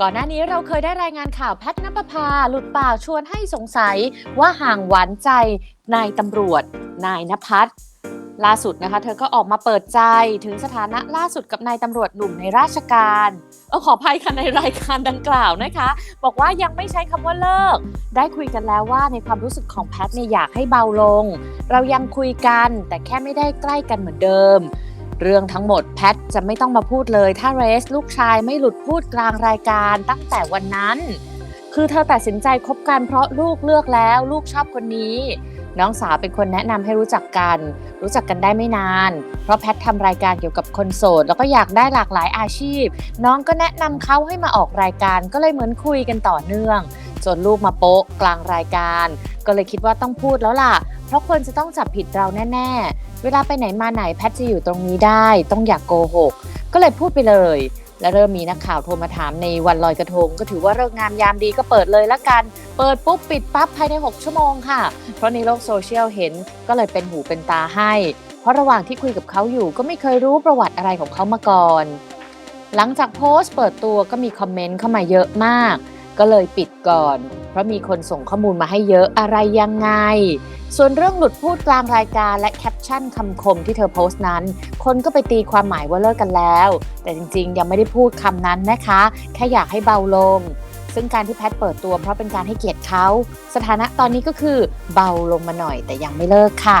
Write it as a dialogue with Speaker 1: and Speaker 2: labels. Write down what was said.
Speaker 1: ก่อนหน้านี้เราเคยได้รายงานข่าวแพทนปภาหลุดปากชวนให้สงสัยว่าห่างหวานใจนายตำรวจ นายนภัสล่าสุดนะคะ เธอก็ออกมาเปิดใจถึงสถานะล่าสุดกับนายตำรวจหนุ่มในราชการเออขออภัยค่ะในรายการดังกล่าวนะคะ บอกว่ายังไม่ใช้คำว่าเลิก ได้คุยกันแล้วว่าในความรู้สึกของแพทเนี่ยอยากให้เบาลง เรายังคุยกันแต่แค่ไม่ได้ใกล้กันเหมือนเดิม เรื่องทั้งหมดแพทจะไม่ต้องมาพูดเลย ถ้าเรสลูกชายไม่หลุดพูดกลางรายการตั้งแต่วันนั้น คือเธอตัดสินใจคบกันเพราะลูกเลือกแล้ว ลูกชอบคนนี้ น้องสาวเป็นคนแนะนำให้รู้จักกัน รู้จักกันได้ไม่นาน เพราะแพททำรายการเกี่ยวกับคนโสด แล้วก็อยากได้หลากหลายอาชีพ น้องก็แนะนำเขาให้มาออกรายการก็เลยเหมือนคุยกันต่อเนื่อง จนลูกมาโป๊ะกลางรายการ ก็เลยคิดว่าต้องพูดแล้วล่ะ เพราะคนจะต้องจับผิดเราแน่ ๆ เวลาไปไหนมาไหนแพทจะอยู่ตรงนี้ได้ ต้องอยากโกหก ก็เลยพูดไปเลย และเริ่มมีนักข่าวโทรมาถามในวันลอยกระทง ก็ถือว่าเลิกษ์งามยามดีก็เปิดเลยละกัน เปิดปุ๊บปิดปั๊บภายใน 6 ชั่วโมงค่ะ เพราะในโลกโซเชียลเห็นก็เลยเป็นหูเป็นตาให้ เพราะระหว่างที่คุยกับเขาอยู่ ก็ไม่เคยรู้ประวัติอะไรของเขามาก่อนหลังจากโพสต์เปิดตัวก็มีคอมเมนต์เข้ามาเยอะมาก ก็เลยปิดก่อน เพราะมีคนส่งข้อมูลมาให้เยอะอะไรยังไง ส่วนเรื่องหลุดพูดกลางรายการและแคปชั่นคำคมที่เธอโพสต์นั้น คนก็ไปตีความหมายว่าเลิกกันแล้ว แต่จริงๆ ยังไม่ได้พูดคำนั้นนะคะ แค่อยากให้เบาลง ซึ่งการที่แพทเปิดตัวเพราะเป็นการให้เกียรติเขา สถานะตอนนี้ก็คือเบาลงมาหน่อยแต่ยังไม่เลิกค่ะ